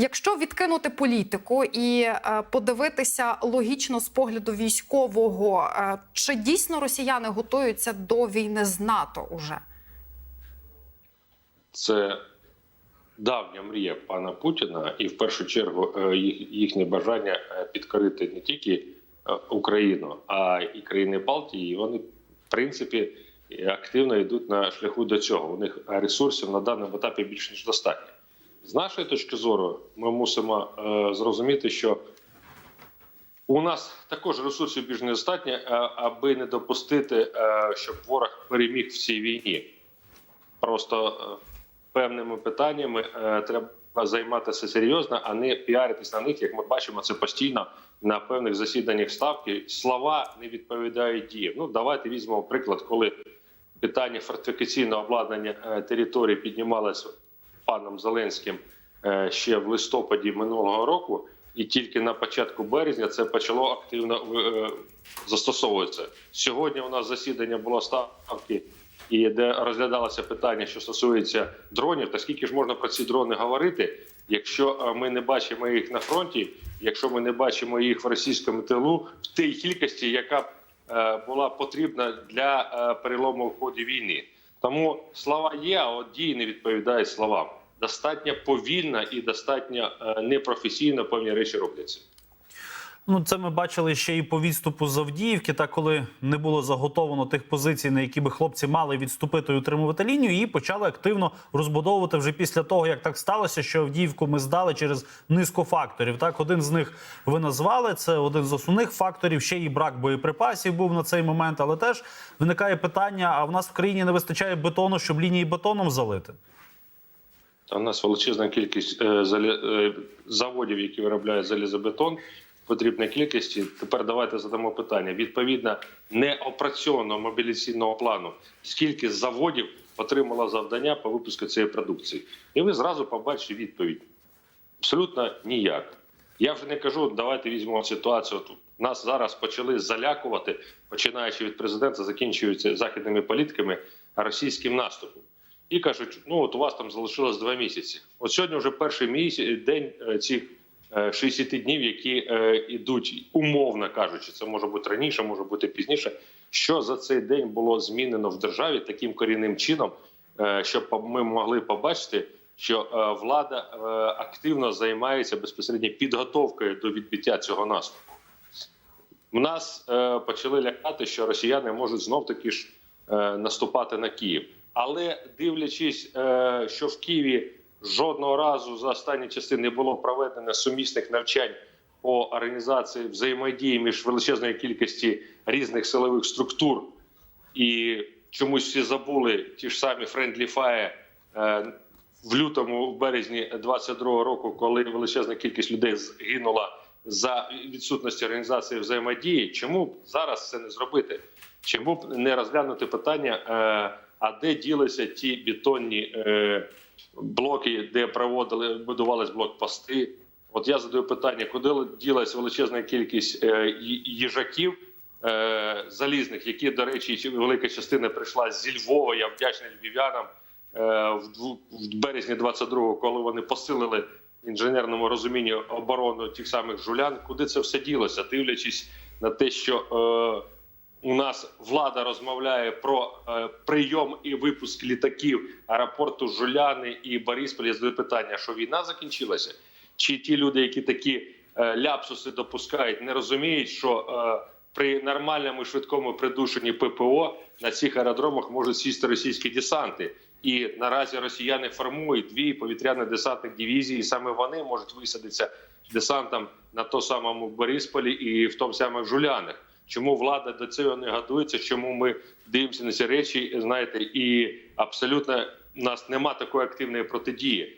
Якщо відкинути політику і е, подивитися логічно з погляду військового, е, чи дійсно росіяни готуються до війни з НАТО уже? Це давня мрія пана Путіна, і в першу чергу е, їх, їхнє бажання підкорити не тільки Україну, а і країни Балтії. І вони, в принципі, активно йдуть на шляху до цього. У них ресурсів на даному етапі більш ніж достатньо. З нашої точки зору, ми мусимо е, зрозуміти, що у нас також ресурсів більш недостатньо, е, аби не допустити, е, щоб ворог переміг в цій війні. Просто е, певними питаннями е, треба займатися серйозно, а не піаритись на них. Як ми бачимо, це постійно на певних засіданнях ставки. Слова не відповідають діям. Ну давайте візьмемо приклад, коли питання фортифікаційного обладнання е, території піднімалося паном Зеленським е, ще в листопаді минулого року. І тільки на початку березня це почало активно е, застосовуватися. Сьогодні у нас засідання було ставки і де розглядалося питання, що стосується дронів, та скільки ж можна про ці дрони говорити, якщо е, ми не бачимо їх на фронті, якщо ми не бачимо їх в російському тилу в тій кількості, яка була потрібна для перелому в ході війни. Тому слова є, а от дії не відповідають словам. Достатньо повільно і достатньо е, непрофесійно певні речі робляться. Ну, це ми бачили ще і по відступу з Авдіївки, та коли не було заготовано тих позицій, на які би хлопці мали відступити і утримувати лінію, її почали активно розбудовувати вже після того, як так сталося, що Авдіївку ми здали через низку факторів. Так, один з них ви назвали це один з основних факторів. Ще і брак боєприпасів був на цей момент, але теж виникає питання: а в нас в країні не вистачає бетону, щоб лінії бетоном залити? У нас величезна кількість е, е, заводів, які виробляють залізобетон в потрібній кількості. Тепер давайте задамо питання. Відповідно неопрацьованого мобілізаційного плану, скільки заводів отримало завдання по випуску цієї продукції, і ви зразу побачите відповідь. Абсолютно ніяк. Я вже не кажу, давайте візьмемо ситуацію. Тут нас зараз почали залякувати, починаючи від президента, закінчуючи західними політиками російським наступом. І кажуть, ну от у вас там залишилось два місяці. От сьогодні вже перший місяць день е, цих е, 60 днів, які е, ідуть, умовно кажучи, це може бути раніше, може бути пізніше. Що за цей день було змінено в державі таким корінним чином, е, щоб ми могли побачити, що е, влада е, активно займається безпосередньо підготовкою до відбиття цього наступу. У нас е, почали лякати, що росіяни можуть знов таки ж е, наступати на Київ. Але дивлячись, е, що в Києві жодного разу за останні часи не було проведено сумісних навчань по організації взаємодії між величезною кількості різних силових структур, і чомусь всі забули ті ж самі Fire е, в лютому, в березні 22-го року, коли величезна кількість людей згинула за відсутності організації взаємодії. Чому б зараз це не зробити? Чому б не розглянути питання? А де ділися ті бетонні е, блоки, де проводили будувались блокпости? От я задаю питання: куди ділась величезна кількість е, їжаків е, залізних, які, до речі, велика частина прийшла зі Львова. Я вдячний львів'янам е, в, в березні 22-го, коли вони посилили інженерному розумінні оборону тих самих жулян. Куди це все ділося, дивлячись на те, що е, у нас влада розмовляє про е, прийом і випуск літаків аеропорту Жуляни і Борисполь. Я задаю питання, що війна закінчилася? Чи ті люди, які такі е, ляпсуси допускають, не розуміють, що е, при нормальному швидкому придушенні ППО на цих аеродромах можуть сісти російські десанти? І наразі росіяни формують дві повітряно-десантних дивізії, і саме вони можуть висадитися десантом на то самому Борисполі і в тому самих Жулянах. Чому влада до цього не готується? Чому ми дивимося на ці речі? Знаєте, і абсолютно у нас нема такої активної протидії.